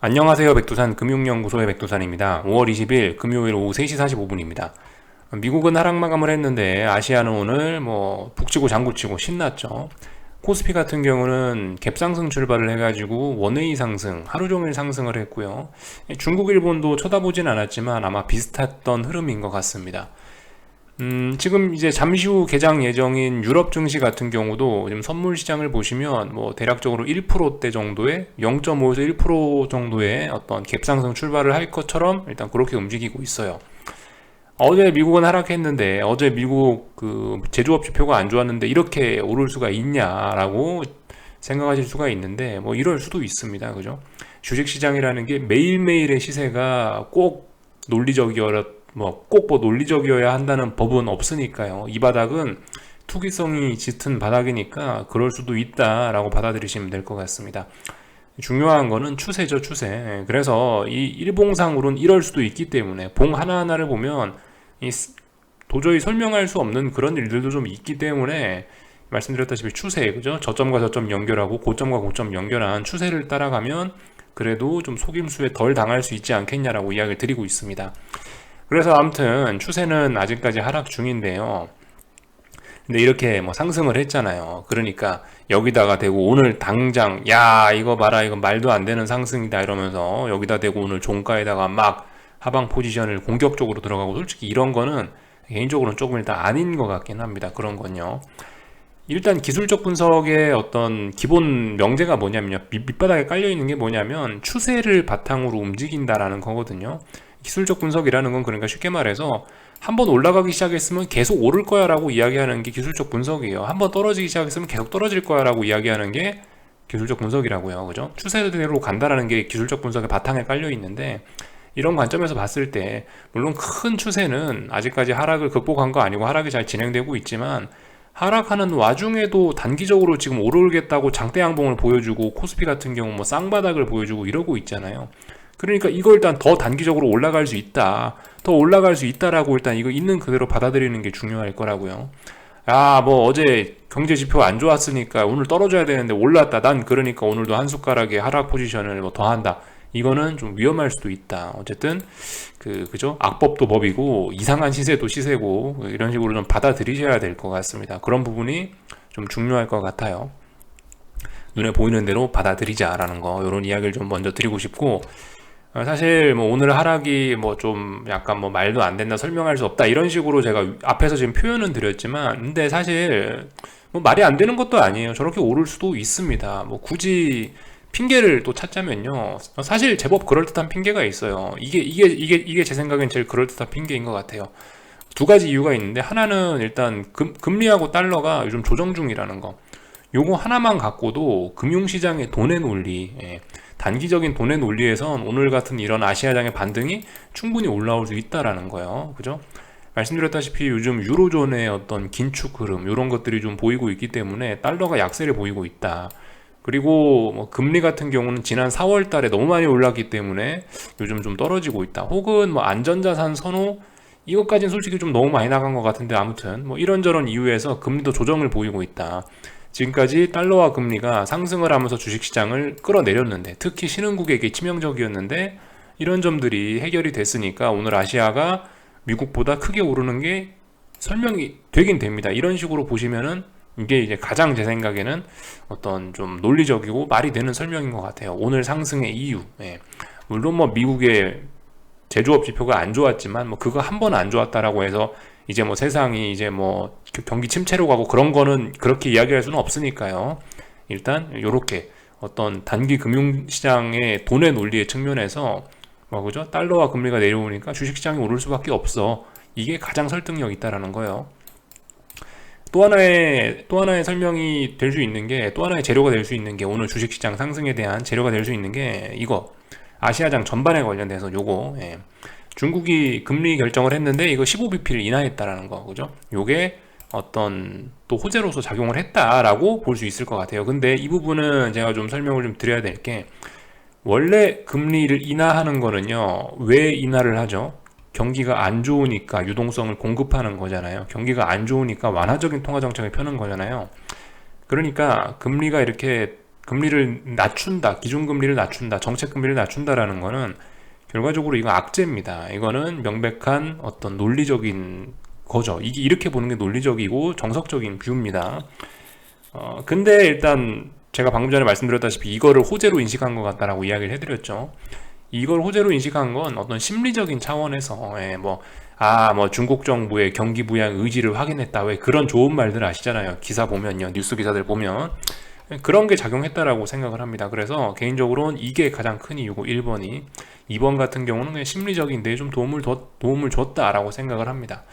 안녕하세요. 백두산 금융연구소의 백두산입니다. 5월 20일 금요일 오후 3시 45분입니다. 미국은 하락 마감을 했는데 아시아는 오늘 뭐 북치고 장구치고 신났죠. 코스피 같은 경우는 갭상승 출발을 해가지고 원웨이 상승, 하루 종일 상승을 했고요. 중국, 일본도 쳐다보진 않았지만 아마 비슷했던 흐름인 것 같습니다. 음, 지금 이제 잠시 후 개장 예정인 유럽 증시 같은 경우도 지금 선물 시장을 보시면 뭐 대략적으로 1%대 정도의 0.5에서 1% 정도의 어떤 갭상승 출발을 할 것처럼 일단 그렇게 움직이고 있어요. 어제 미국은 하락했는데 어제 미국 그 제조업 지표가 안 좋았는데 이렇게 오를 수가 있냐라고 생각하실 수가 있는데 뭐 이럴 수도 있습니다. 그죠? 주식 시장이라는 게 매일매일의 시세가 꼭 논리적이어라 뭐꼭뭐 논리적이어야 한다는 법은 없으니까요. 이 바닥은 투기성이 짙은 바닥이니까 그럴 수도 있다라고 받아들이시면 될 것 같습니다. 중요한 거는 추세죠, 추세. 그래서 이 일봉상으로는 이럴 수도 있기 때문에 봉 하나하나를 보면 이 도저히 설명할 수 없는 그런 일들도 좀 있기 때문에 말씀드렸다시피 추세, 그죠? 저점과 저점 연결하고 고점과 고점 연결한 추세를 따라가면 그래도 좀 속임수에 덜 당할 수 있지 않겠냐라고 이야기를 드리고 있습니다. 그래서 아무튼 추세는 아직까지 하락 중인데요. 근데 이렇게 뭐 상승을 했잖아요. 그러니까 여기다가 대고 오늘 당장 야 이거 봐라 이거 말도 안 되는 상승이다 이러면서 여기다 대고 오늘 종가에다가 막 하방 포지션을 공격적으로 들어가고 솔직히 이런 거는 개인적으로는 조금 일단 아닌 것 같긴 합니다. 그런 건요. 일단 기술적 분석의 어떤 기본 명제가 뭐냐면요. 밑바닥에 깔려 있는 게 뭐냐면 추세를 바탕으로 움직인다라는 거거든요. 기술적 분석이라는 건 그러니까 쉽게 말해서 한번 올라가기 시작했으면 계속 오를 거야 라고 이야기하는 게 기술적 분석이에요. 한번 떨어지기 시작했으면 계속 떨어질 거야 라고 이야기하는 게 기술적 분석이라고요. 그죠? 추세대로 간다라는 게 기술적 분석의 바탕에 깔려 있는데 이런 관점에서 봤을 때 물론 큰 추세는 아직까지 하락을 극복한 거 아니고 하락이 잘 진행되고 있지만 하락하는 와중에도 단기적으로 지금 오르겠다고 장대 양봉을 보여주고 코스피 같은 경우 뭐 쌍바닥을 보여주고 이러고 있잖아요. 그러니까 이거 일단 더 단기적으로 올라갈 수 있다. 더 올라갈 수 있다라고 일단 이거 있는 그대로 받아들이는 게 중요할 거라고요. 아, 뭐 어제 경제 지표 안 좋았으니까 오늘 떨어져야 되는데 올랐다. 난 그러니까 오늘도 한 숟가락에 하락 포지션을 뭐 더한다. 이거는 좀 위험할 수도 있다. 어쨌든 그 그죠? 악법도 법이고 이상한 시세도 시세고 이런 식으로 좀 받아들이셔야 될 것 같습니다. 그런 부분이 좀 중요할 것 같아요. 눈에 보이는 대로 받아들이자라는 거 이런 이야기를 좀 먼저 드리고 싶고 어, 사실 뭐 오늘 하락이 뭐 좀 약간 뭐 말도 안 된다 설명할 수 없다 이런 식으로 제가 앞에서 지금 표현은 드렸지만 근데 사실 뭐 말이 안 되는 것도 아니에요. 저렇게 오를 수도 있습니다. 뭐 굳이 핑계를 또 찾자면요. 사실 제법 그럴듯한 핑계가 있어요. 이게 이게 이게 이게 제 생각엔 제일 그럴듯한 핑계인 것 같아요. 두 가지 이유가 있는데 하나는 일단 금, 금리하고 달러가 요즘 조정 중이라는 거. 요거 하나만 갖고도 금융시장의 돈의 논리 예. 단기적인 돈의 논리에선 오늘 같은 이런 아시아장의 반등이 충분히 올라올 수 있다라는 거예요. 그죠? 말씀드렸다시피 요즘 유로존의 어떤 긴축 흐름 이런 것들이 좀 보이고 있기 때문에 달러가 약세를 보이고 있다. 그리고 뭐 금리 같은 경우는 지난 4월 달에 너무 많이 올랐기 때문에 요즘 좀 떨어지고 있다. 혹은 뭐 안전자산 선호 이것까지는 솔직히 좀 너무 많이 나간 것 같은데 아무튼 뭐 이런저런 이유에서 금리도 조정을 보이고 있다. 지금까지 달러와 금리가 상승을 하면서 주식시장을 끌어내렸는데 특히 신흥국에게 치명적이었는데 이런 점들이 해결이 됐으니까 오늘 아시아가 미국보다 크게 오르는 게 설명이 되긴 됩니다. 이런 식으로 보시면은 이게 이제 가장 제 생각에는 어떤 좀 논리적이고 말이 되는 설명인 것 같아요. 오늘 상승의 이유. 예. 물론 뭐 미국의 제조업 지표가 안 좋았지만 뭐 그거 한 번 안 좋았다라고 해서 이제 뭐 세상이 이제 뭐 경기 침체로 가고 그런 거는 그렇게 이야기할 수는 없으니까요. 일단 요렇게 어떤 단기 금융시장의 돈의 논리의 측면에서 뭐 그죠? 달러와 금리가 내려오니까 주식시장이 오를 수밖에 없어. 이게 가장 설득력 있다라는 거예요. 또 하나의 또 하나의 설명이 될 수 있는 게 또 하나의 재료가 될 수 있는 게 오늘 주식시장 상승에 대한 재료가 될 수 있는 게 이거 아시아장 전반에 관련돼서 요거 예. 중국이 금리 결정을 했는데 이거 15bp를 인하했다라는 거 그죠? 요게 어떤 또 호재로서 작용을 했다라고 볼 수 있을 것 같아요. 근데 이 부분은 제가 좀 설명을 좀 드려야 될 게 원래 금리를 인하하는 거는요. 왜 인하를 하죠? 경기가 안 좋으니까 유동성을 공급하는 거잖아요. 경기가 안 좋으니까 완화적인 통화 정책을 펴는 거잖아요. 그러니까 금리가 이렇게 금리를 낮춘다, 기준 금리를 낮춘다, 정책 금리를 낮춘다라는 거는 결과적으로 이거 악재입니다. 이거는 명백한 어떤 논리적인 거죠. 이게 이렇게 보는 게 논리적이고 정석적인 뷰입니다. 어, 근데 일단 제가 방금 전에 말씀드렸다시피 이거를 호재로 인식한 것 같다라고 이야기를 해드렸죠. 이걸 호재로 인식한 건 어떤 심리적인 차원에서 예, 뭐 아, 뭐 중국 정부의 경기 부양 의지를 확인했다. 왜 그런 좋은 말들 아시잖아요. 기사 보면요. 뉴스 기사들 보면 그런 게 작용했다라고 생각을 합니다. 그래서 개인적으로는 이게 가장 큰 이유고 1번이 2번 같은 경우는 그냥 심리적인데 좀 도움을 더, 도움을 줬다라고 생각을 합니다.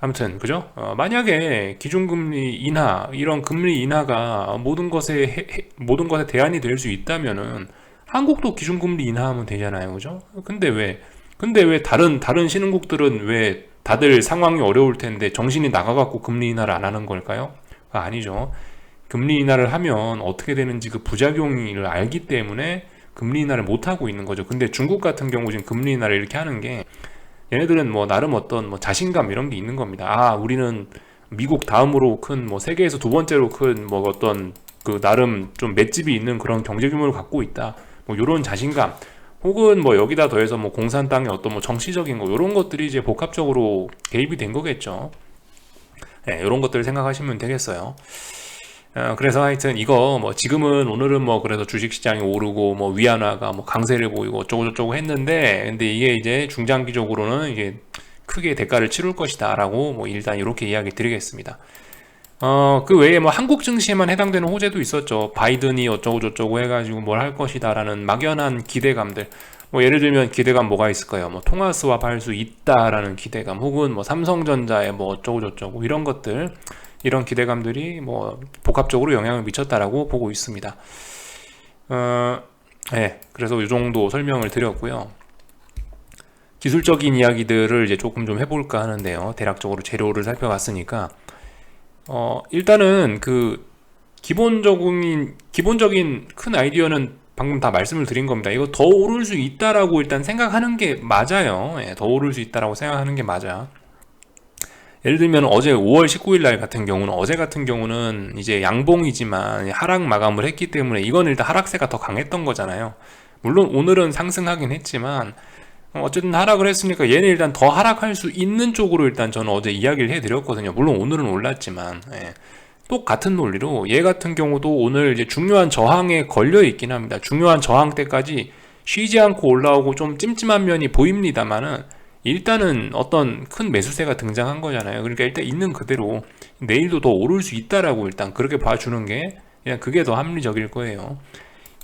아무튼 그죠? 어, 만약에 기준금리 인하 이런 금리 인하가 모든 것에 해, 해, 모든 것에 대안이 될 수 있다면은 한국도 기준금리 인하하면 되잖아요, 그죠? 근데 왜 근데 왜 다른 다른 신흥국들은 왜 다들 상황이 어려울 텐데 정신이 나가갖고 금리 인하를 안 하는 걸까요? 아, 아니죠. 금리 인하를 하면 어떻게 되는지 그 부작용을 알기 때문에 금리 인하를 못 하고 있는 거죠. 근데 중국 같은 경우 지금 금리 인하를 이렇게 하는 게 얘네들은 뭐 나름 어떤 뭐 자신감 이런 게 있는 겁니다. 아, 우리는 미국 다음으로 큰 뭐 세계에서 두 번째로 큰 뭐 어떤 그 나름 좀 맷집이 있는 그런 경제 규모를 갖고 있다. 뭐 요런 자신감 혹은 뭐 여기다 더해서 뭐 공산당의 어떤 뭐 정치적인 거 이런 것들이 이제 복합적으로 개입이 된 거겠죠. 네, 이런 것들을 생각하시면 되겠어요. 어, 그래서 하여튼 이거 뭐 지금은 오늘은 뭐 그래서 주식시장이 오르고 뭐 위안화가 뭐 강세를 보이고 어쩌고 저쩌고 했는데 근데 이게 이제 중장기적으로는 이게 크게 대가를 치를 것이다라고 뭐 일단 이렇게 이야기 드리겠습니다. 어, 그 외에 뭐 한국 증시에만 해당되는 호재도 있었죠. 바이든이 어쩌고 저쩌고 해가지고 뭘 할 것이다라는 막연한 기대감들. 뭐 예를 들면 기대감 뭐가 있을까요? 뭐 통화 스왑 할 수 있다라는 기대감, 혹은 뭐 삼성전자에 뭐 어쩌고 저쩌고 이런 것들. 이런 기대감들이 뭐 복합적으로 영향을 미쳤다라고 보고 있습니다. 어, 네, 그래서 이 정도 설명을 드렸고요. 기술적인 이야기들을 이제 조금 좀 해볼까 하는데요. 대략적으로 재료를 살펴봤으니까 어, 일단은 그 기본적인 기본적인 큰 아이디어는 방금 다 말씀을 드린 겁니다. 이거 더 오를 수 있다라고 일단 생각하는 게 맞아요. 예, 더 오를 수 있다라고 생각하는 게 맞아. 예를 들면 어제 5월 19일 날 같은 경우는 어제 같은 경우는 이제 양봉이지만 하락 마감을 했기 때문에 이건 일단 하락세가 더 강했던 거잖아요. 물론 오늘은 상승하긴 했지만 어쨌든 하락을 했으니까 얘는 일단 더 하락할 수 있는 쪽으로 일단 저는 어제 이야기를 해드렸거든요. 물론 오늘은 올랐지만 예. 똑같은 논리로 얘 같은 경우도 오늘 이제 중요한 저항에 걸려 있긴 합니다. 중요한 저항 때까지 쉬지 않고 올라오고 좀 찜찜한 면이 보입니다만은 일단은 어떤 큰 매수세가 등장한 거잖아요. 그러니까 일단 있는 그대로 내일도 더 오를 수 있다라고 일단 그렇게 봐주는 게 그냥 그게 더 합리적일 거예요.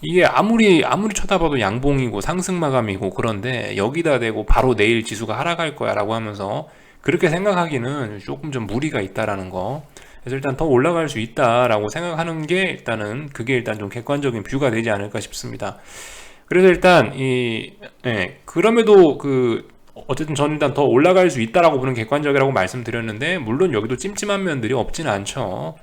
이게 아무리 아무리 쳐다봐도 양봉이고 상승 마감이고 그런데 여기다 대고 바로 내일 지수가 하락할 거야라고 하면서 그렇게 생각하기는 조금 좀 무리가 있다라는 거. 그래서 일단 더 올라갈 수 있다라고 생각하는 게 일단은 그게 일단 좀 객관적인 뷰가 되지 않을까 싶습니다. 그래서 일단 이 예, 그럼에도 그 어쨌든 저는 일단 더 올라갈 수 있다라고 보는 객관적이라고 말씀드렸는데 물론 여기도 찜찜한 면들이 없지는 않죠.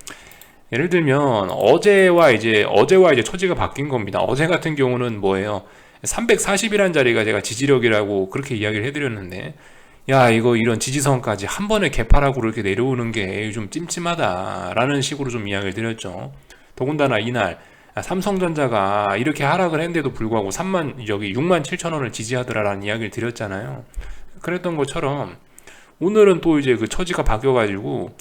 예를 들면 어제와 이제 어제와 이제 처지가 바뀐 겁니다. 어제 같은 경우는 뭐예요? 340이라는 자리가 제가 지지력이라고 그렇게 이야기를 해드렸는데 야 이거 이런 지지선까지 한 번에 개파라고 이렇게 내려오는 게 좀 찜찜하다라는 식으로 좀 이야기를 드렸죠. 더군다나 이날 삼성전자가 이렇게 하락을 했는데도 불구하고 3만 여기 6만 7천 원을 지지하더라라는 이야기를 드렸잖아요. 그랬던 것처럼 오늘은 또 이제 그 처지가 바뀌어가지고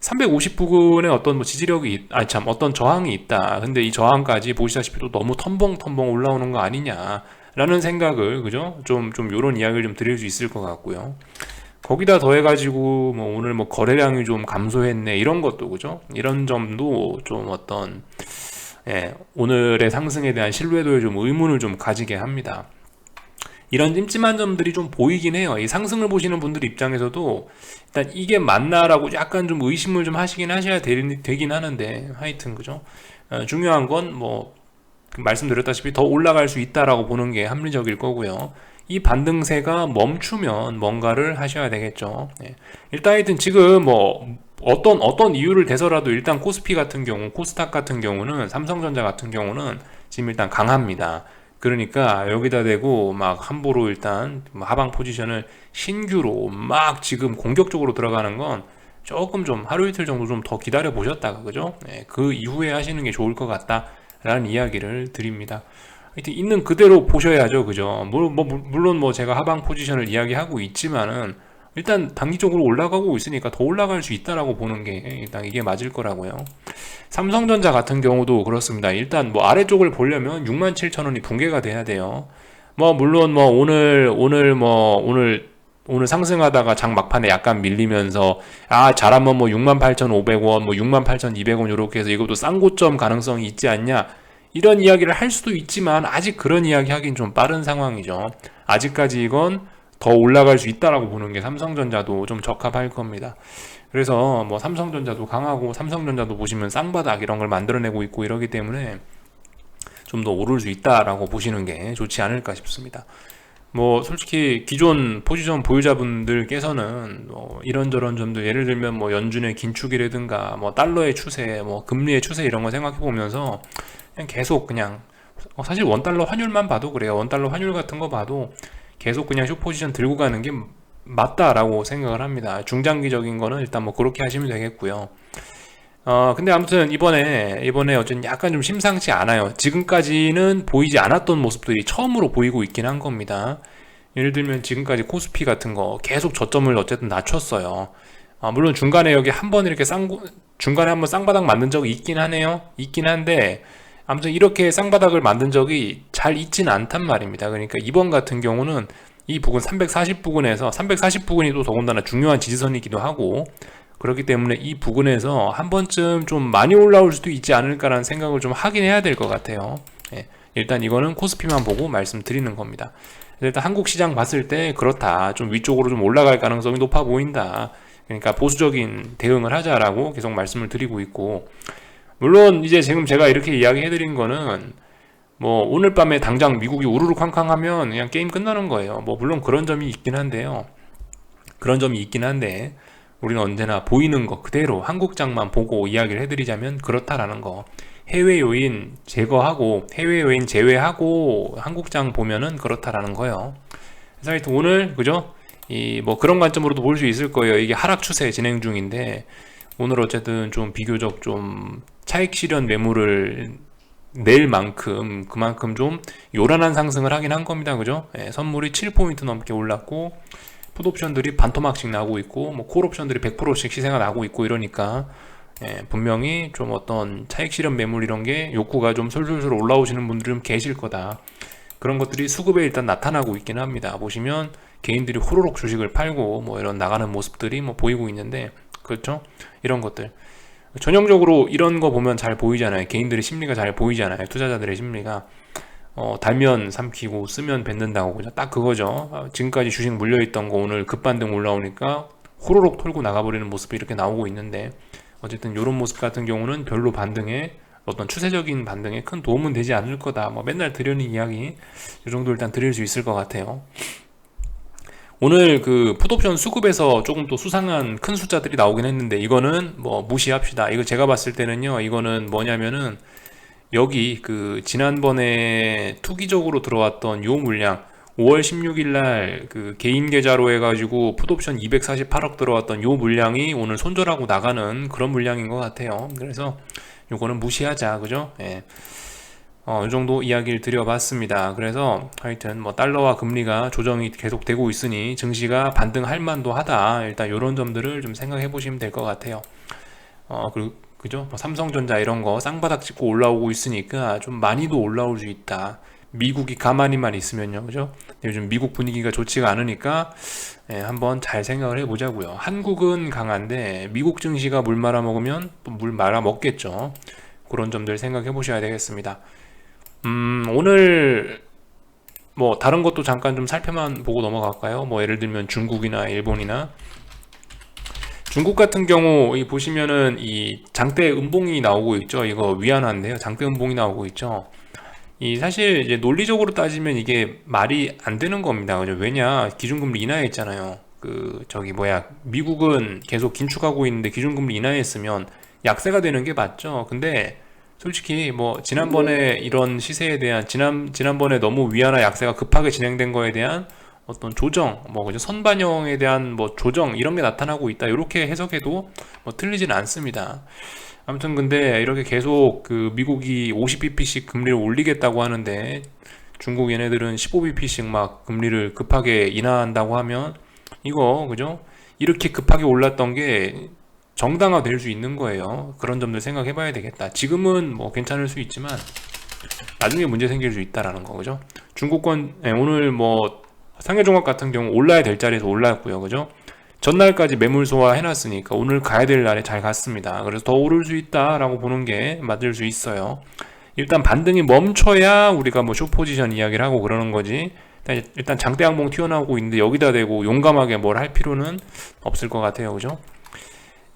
350 부근에 어떤 뭐 지지력이 아니 참 어떤 저항이 있다. 근데 이 저항까지 보시다시피 또 너무 텀벙텀벙 올라오는 거 아니냐라는 생각을 그죠? 좀좀 요런 이야기를 좀 드릴 수 있을 것 같고요. 거기다 더해가지고 뭐 오늘 뭐 거래량이 좀 감소했네 이런 것도 그죠? 이런 점도 좀 어떤 예, 오늘의 상승에 대한 신뢰도에 좀 의문을 좀 가지게 합니다. 이런 찜찜한 점들이 좀 보이긴 해요. 이 상승을 보시는 분들 입장에서도 일단 이게 맞나라고 약간 좀 의심을 좀 하시긴 하셔야 되, 긴 하는데 하여튼 그죠? 어, 중요한 건 뭐 말씀드렸다시피 더 올라갈 수 있다라고 보는 게 합리적일 거고요. 이 반등세가 멈추면 뭔가를 하셔야 되겠죠. 네. 일단 하여튼 지금 뭐 어떤 어떤 이유를 대서라도 일단 코스피 같은 경우, 코스닥 같은 경우는 삼성전자 같은 경우는 지금 일단 강합니다. 그러니까 여기다 대고 막 함부로 일단 뭐 하방 포지션을 신규로 막 지금 공격적으로 들어가는 건 조금 좀 하루 이틀 정도 좀 더 기다려 보셨다가 그죠? 네, 그 이후에 하시는 게 좋을 것 같다. 라는 이야기를 드립니다. 하여튼 있는 그대로 보셔야죠, 그죠? 뭐, 뭐, 물론 뭐 제가 하방 포지션을 이야기하고 있지만은 일단 단기적으로 올라가고 있으니까 더 올라갈 수 있다라고 보는 게 일단 이게 맞을 거라고요. 삼성전자 같은 경우도 그렇습니다. 일단 뭐 아래쪽을 보려면 67,000원이 붕괴가 돼야 돼요. 뭐 물론 뭐 오늘 오늘 뭐 오늘 오늘 상승하다가 장 막판에 약간 밀리면서 아 잘하면 뭐 68,500원 뭐 68,200원 이렇게 해서 이것도 쌍고점 가능성이 있지 않냐 이런 이야기를 할 수도 있지만 아직 그런 이야기 하긴 좀 빠른 상황이죠. 아직까지 이건 더 올라갈 수 있다라고 보는 게 삼성전자도 좀 적합할 겁니다. 그래서 뭐 삼성전자도 강하고 삼성전자도 보시면 쌍바닥 이런 걸 만들어내고 있고 이러기 때문에 좀 더 오를 수 있다라고 보시는 게 좋지 않을까 싶습니다. 뭐 솔직히 기존 포지션 보유자분들께서는 뭐 이런저런 점들 예를 들면 뭐 연준의 긴축이라든가 뭐 달러의 추세, 뭐 금리의 추세 이런 거 생각해 보면서 그냥 계속 그냥 어, 사실 원 달러 환율만 봐도 그래요. 원 달러 환율 같은 거 봐도 계속 그냥 쇼 포지션 들고 가는 게 맞다라고 생각을 합니다. 중장기적인 거는 일단 뭐 그렇게 하시면 되겠고요. 어, 근데 아무튼 이번에, 이번에 어쨌든 약간 좀 심상치 않아요. 지금까지는 보이지 않았던 모습들이 처음으로 보이고 있긴 한 겁니다. 예를 들면 지금까지 코스피 같은 거 계속 저점을 어쨌든 낮췄어요. 아, 물론 중간에 여기 한 번 이렇게 쌍, 중간에 한번 쌍바닥 만든 적이 있긴 하네요. 있긴 한데, 아무튼 이렇게 쌍바닥을 만든 적이 잘 있진 않단 말입니다. 그러니까 이번 같은 경우는 이 부근 340 부근에서 340 부근이 또 더군다나 중요한 지지선이기도 하고 그렇기 때문에 이 부근에서 한 번쯤 좀 많이 올라올 수도 있지 않을까라는 생각을 좀 하긴 해야 될 것 같아요. 예, 일단 이거는 코스피만 보고 말씀드리는 겁니다. 일단 한국 시장 봤을 때 그렇다. 좀 위쪽으로 좀 올라갈 가능성이 높아 보인다. 그러니까 보수적인 대응을 하자라고 계속 말씀을 드리고 있고 물론 이제 지금 제가 이렇게 이야기해 드린 거는 뭐 오늘 밤에 당장 미국이 우르르 쾅쾅하면 그냥 게임 끝나는 거예요. 뭐 물론 그런 점이 있긴 한데요. 그런 점이 있긴 한데 우리는 언제나 보이는 거 그대로 한국장만 보고 이야기를 해드리자면 그렇다라는 거. 해외 요인 제거하고 해외 요인 제외하고 한국장 보면은 그렇다라는 거예요. 그래서 하여튼 오늘 그죠? 이 뭐 그런 관점으로도 볼 수 있을 거예요. 이게 하락 추세 진행 중인데 오늘 어쨌든 좀 비교적 좀 차익 실현 매물을 낼 만큼 그만큼 좀 요란한 상승을 하긴 한 겁니다. 그죠? 예, 선물이 7포인트 넘게 올랐고 풋옵션들이 반토막씩 나고 있고 뭐 콜옵션들이 100%씩 시세가 나고 있고 이러니까 예, 분명히 좀 어떤 차익 실현 매물 이런 게 욕구가 좀 솔솔솔 올라오시는 분들이 좀 계실 거다. 그런 것들이 수급에 일단 나타나고 있긴 합니다. 보시면 개인들이 호로록 주식을 팔고 뭐 이런 나가는 모습들이 뭐 보이고 있는데 그렇죠? 이런 것들 전형적으로 이런 거 보면 잘 보이잖아요. 개인들의 심리가 잘 보이잖아요. 투자자들의 심리가 어, 달면 삼키고 쓰면 뱉는다고 그죠? 딱 그거죠. 어, 지금까지 주식 물려있던 거 오늘 급반등 올라오니까 호로록 털고 나가버리는 모습이 이렇게 나오고 있는데 어쨌든 이런 모습 같은 경우는 별로 반등에 어떤 추세적인 반등에 큰 도움은 되지 않을 거다. 뭐 맨날 드려는 이야기 이 정도 일단 드릴 수 있을 것 같아요. 오늘 그 풋옵션 수급에서 조금 또 수상한 큰 숫자들이 나오긴 했는데 이거는 뭐 무시합시다. 이거 제가 봤을 때는요. 이거는 뭐냐면은 여기 그 지난번에 투기적으로 들어왔던 요 물량 5월 16일 날 그 개인 계좌로 해가지고 풋옵션 248억 들어왔던 요 물량이 오늘 손절하고 나가는 그런 물량인 것 같아요. 그래서 요거는 무시하자, 그죠? 예. 어, 이 정도 이야기를 드려봤습니다. 그래서 하여튼 뭐 달러와 금리가 조정이 계속되고 있으니 증시가 반등할 만도 하다. 일단 이런 점들을 좀 생각해 보시면 될 것 같아요. 어, 그리고 그죠? 뭐 삼성전자 이런 거 쌍바닥 찍고 올라오고 있으니까 좀 많이도 올라올 수 있다. 미국이 가만히만 있으면요, 그죠? 요즘 미국 분위기가 좋지가 않으니까 예, 한번 잘 생각을 해보자고요. 한국은 강한데 미국 증시가 물 말아 먹으면 물 말아 먹겠죠. 그런 점들 생각해 보셔야 되겠습니다. 음, 오늘 뭐 다른 것도 잠깐 좀 살펴만 보고 넘어갈까요? 뭐 예를 들면 중국이나 일본이나 중국 같은 경우 이 보시면은 이 장대 음봉이 나오고 있죠. 이거 위안화인데요. 장대 음봉이 나오고 있죠. 이 사실 이제 논리적으로 따지면 이게 말이 안 되는 겁니다. 그죠? 왜냐 기준금리 인하했잖아요. 그 저기 뭐야 미국은 계속 긴축하고 있는데 기준금리 인하했으면 약세가 되는 게 맞죠. 근데 솔직히 뭐 지난번에 이런 시세에 대한 지난 지난번에 너무 위안화 약세가 급하게 진행된 거에 대한 어떤 조정, 뭐 선반영에 대한 뭐 조정 이런 게 나타나고 있다. 이렇게 해석해도 뭐 틀리지는 않습니다. 아무튼 근데 이렇게 계속 그 미국이 50bp씩 금리를 올리겠다고 하는데 중국 얘네들은 15bp씩 막 금리를 급하게 인하한다고 하면 이거 그죠? 이렇게 급하게 올랐던 게 정당화 될 수 있는 거예요. 그런 점들 생각해 봐야 되겠다. 지금은 뭐 괜찮을 수 있지만 나중에 문제 생길 수 있다라는 거 그죠? 중국권 네, 오늘 뭐 상해종합 같은 경우 올라야 될 자리에서 올랐고요. 그죠? 전날까지 매물 소화 해놨으니까 오늘 가야 될 날에 잘 갔습니다. 그래서 더 오를 수 있다라고 보는 게 맞을 수 있어요. 일단 반등이 멈춰야 우리가 뭐 쇼포지션 이야기를 하고 그러는 거지. 일단 장대 항봉 튀어나오고 있는데 여기다 대고 용감하게 뭘 할 필요는 없을 것 같아요. 그죠?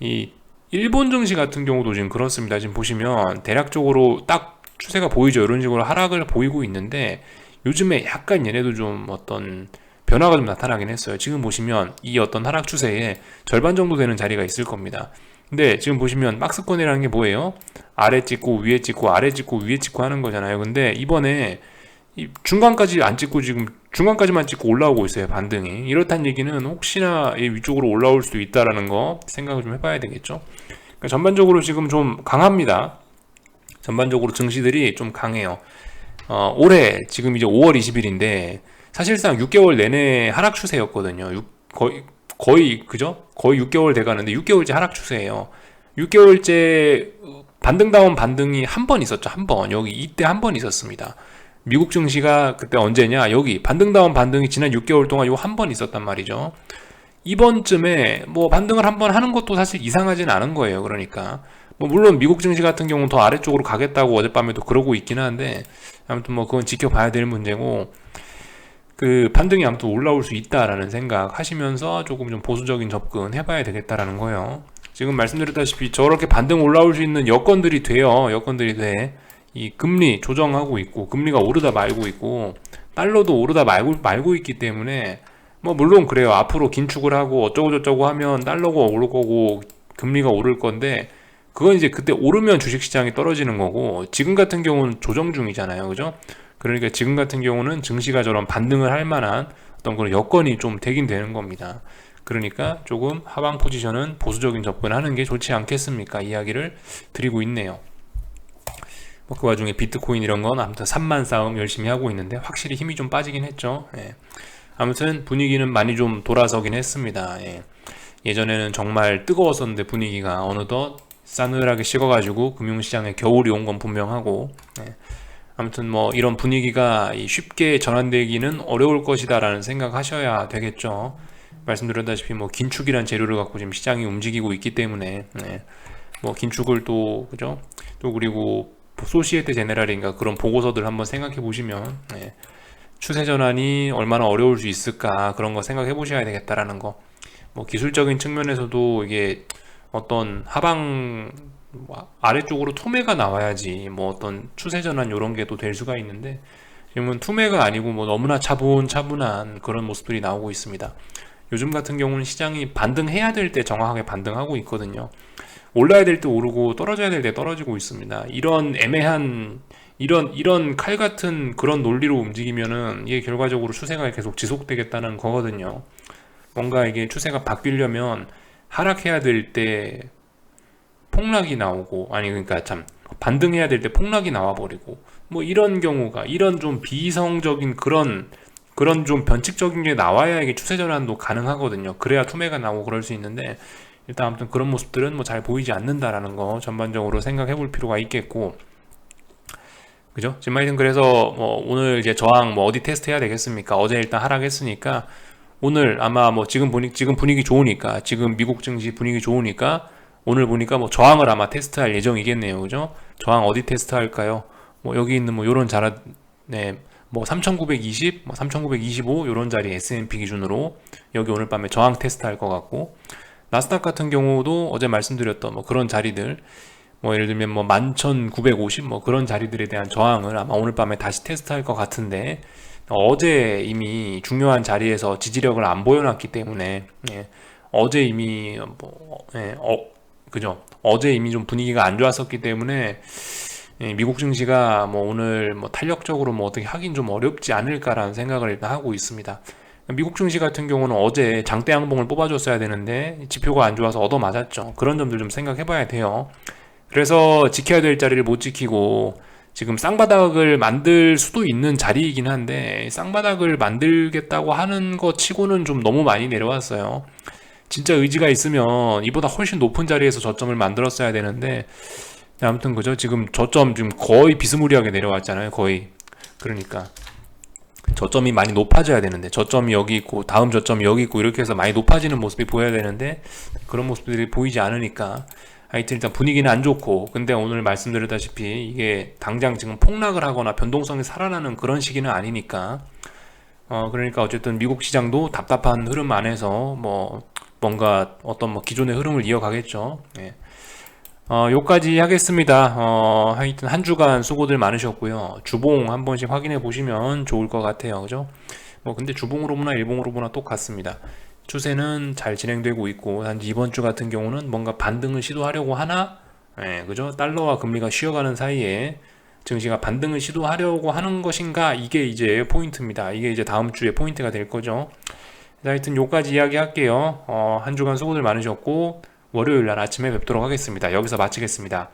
이 일본 증시 같은 경우도 지금 그렇습니다. 지금 보시면 대략적으로 딱 추세가 보이죠. 이런 식으로 하락을 보이고 있는데 요즘에 약간 얘네도 좀 어떤 변화가 좀 나타나긴 했어요. 지금 보시면 이 어떤 하락 추세에 절반 정도 되는 자리가 있을 겁니다. 근데 지금 보시면 박스권이라는 게 뭐예요? 아래 찍고 위에 찍고 아래 찍고 위에 찍고 하는 거잖아요. 근데 이번에 이 중간까지 안 찍고 지금 중간까지만 찍고 올라오고 있어요. 반등이. 이렇단 얘기는 혹시나 이 위쪽으로 올라올 수도 있다라는 거 생각을 좀 해봐야 되겠죠. 그러니까 전반적으로 지금 좀 강합니다. 전반적으로 증시들이 좀 강해요. 어, 올해 지금 이제 5월 20일인데 사실상 6개월 내내 하락 추세였거든요. 6, 거의 거의 그죠? 거의 6개월 돼 가는데 6개월째 하락 추세예요. 6개월째 반등 다운 반등이 한 번 있었죠. 한 번. 여기 이때 한 번 있었습니다. 미국 증시가 그때 언제냐? 여기 반등 다운 반등이 지난 6개월 동안 요 한 번 있었단 말이죠. 이번쯤에 뭐 반등을 한 번 하는 것도 사실 이상하진 않은 거예요. 그러니까 뭐 물론 미국 증시 같은 경우는 더 아래쪽으로 가겠다고 어젯밤에도 그러고 있긴 한데 아무튼 뭐 그건 지켜봐야 될 문제고 그 반등이 아무튼 올라올 수 있다라는 생각 하시면서 조금 좀 보수적인 접근 해봐야 되겠다라는 거예요. 지금 말씀드렸다시피 저렇게 반등 올라올 수 있는 여건들이 돼요. 여건들이 돼. 이 금리 조정하고 있고 금리가 오르다 말고 있고 달러도 오르다 말고 말고 있기 때문에 뭐 물론 그래요. 앞으로 긴축을 하고 어쩌고 저쩌고 하면 달러가 오를 거고 금리가 오를 건데 그건 이제 그때 오르면 주식시장이 떨어지는 거고 지금 같은 경우는 조정 중이잖아요. 그죠? 그러니까 지금 같은 경우는 증시가 저런 반등을 할 만한 어떤 그런 여건이 좀 되긴 되는 겁니다. 그러니까 조금 하방 포지션은 보수적인 접근하는 게 좋지 않겠습니까? 이야기를 드리고 있네요. 뭐 그 와중에 비트코인 이런 건 아무튼 3만 싸움 열심히 하고 있는데 확실히 힘이 좀 빠지긴 했죠. 예. 아무튼 분위기는 많이 좀 돌아서긴 했습니다. 예. 예전에는 정말 뜨거웠었는데 분위기가 어느덧 싸늘하게 식어가지고 금융시장에 겨울이 온 건 분명하고 예. 아무튼 뭐 이런 분위기가 쉽게 전환되기는 어려울 것이다라는 생각하셔야 되겠죠. 말씀드렸다시피 뭐 긴축이란 재료를 갖고 지금 시장이 움직이고 있기 때문에 네. 뭐 긴축을 또 그죠? 또 그리고 소시에테 제네랄인가 그런 보고서들 한번 생각해 보시면 네. 추세 전환이 얼마나 어려울 수 있을까 그런 거 생각해 보셔야 되겠다라는 거. 뭐 기술적인 측면에서도 이게 어떤 하방 뭐 아래쪽으로 투매가 나와야지 뭐 어떤 추세 전환 이런 게 또 될 수가 있는데 지금은 투매가 아니고 뭐 너무나 차분차분한 그런 모습들이 나오고 있습니다. 요즘 같은 경우는 시장이 반등해야 될 때 정확하게 반등하고 있거든요. 올라야 될 때 오르고 떨어져야 될 때 떨어지고 있습니다. 이런 애매한 이런 이런 칼 같은 그런 논리로 움직이면은 이게 결과적으로 추세가 계속 지속되겠다는 거거든요. 뭔가 이게 추세가 바뀌려면 하락해야 될 때 폭락이 나오고 아니 그러니까 참 반등해야 될 때 폭락이 나와버리고 뭐 이런 경우가 이런 좀 비이성적인 그런 그런 좀 변칙적인 게 나와야 이게 추세 전환도 가능하거든요. 그래야 투매가 나오고 그럴 수 있는데 일단 아무튼 그런 모습들은 뭐 잘 보이지 않는다라는 거 전반적으로 생각해 볼 필요가 있겠고 그죠? 지금 하여튼 그래서 뭐 오늘 이제 저항 뭐 어디 테스트 해야 되겠습니까? 어제 일단 하락했으니까 오늘 아마 뭐 지금 분위 지금 분위기 좋으니까 지금 미국 증시 분위기 좋으니까 오늘 보니까 뭐 저항을 아마 테스트할 예정이겠네요. 그죠? 저항 어디 테스트할까요? 뭐 여기 있는 뭐 요런 자라 네. 뭐 3920, 뭐 3925 요런 자리 S&P 기준으로 여기 오늘 밤에 저항 테스트 할 것 같고 나스닥 같은 경우도 어제 말씀드렸던 뭐 그런 자리들 뭐 예를 들면 뭐 11,950 뭐 그런 자리들에 대한 저항을 아마 오늘 밤에 다시 테스트할 것 같은데 어제 이미 중요한 자리에서 지지력을 안 보여놨기 때문에 예, 어제 이미 뭐 예, 어, 그죠? 어제 이미 좀 분위기가 안 좋았었기 때문에 예, 미국 증시가 뭐 오늘 뭐 탄력적으로 뭐 어떻게 하긴 좀 어렵지 않을까라는 생각을 일단 하고 있습니다. 미국 증시 같은 경우는 어제 장대 양봉을 뽑아줬어야 되는데 지표가 안 좋아서 얻어 맞았죠. 그런 점들 좀 생각해봐야 돼요. 그래서 지켜야 될 자리를 못 지키고 지금 쌍바닥을 만들 수도 있는 자리이긴 한데 쌍바닥을 만들겠다고 하는 것 치고는 좀 너무 많이 내려왔어요. 진짜 의지가 있으면 이보다 훨씬 높은 자리에서 저점을 만들었어야 되는데 아무튼 그죠? 지금 저점 지금 거의 비스무리하게 내려왔잖아요. 거의 그러니까 저점이 많이 높아져야 되는데 저점이 여기 있고 다음 저점이 여기 있고 이렇게 해서 많이 높아지는 모습이 보여야 되는데 그런 모습들이 보이지 않으니까 하여튼 일단 분위기는 안 좋고 근데 오늘 말씀드렸다시피 이게 당장 지금 폭락을 하거나 변동성이 살아나는 그런 시기는 아니니까 어 그러니까 어쨌든 미국 시장도 답답한 흐름 안에서 뭐 뭔가 어떤 뭐 기존의 흐름을 이어가겠죠. 예. 어, 요까지 하겠습니다. 어, 하여튼 한 주간 수고들 많으셨고요. 주봉 한 번씩 확인해 보시면 좋을 것 같아요. 그죠? 뭐 근데 주봉으로 보나 일봉으로 보나 똑같습니다. 추세는 잘 진행되고 있고 한 이번 주 같은 경우는 뭔가 반등을 시도하려고 하나? 예, 그죠? 달러와 금리가 쉬어가는 사이에 증시가 반등을 시도하려고 하는 것인가? 이게 이제 포인트입니다. 이게 이제 다음 주에 포인트가 될 거죠. 자, 하여튼 요까지 이야기할게요. 어, 한 주간 수고들 많으셨고 월요일 날 아침에 뵙도록 하겠습니다. 여기서 마치겠습니다.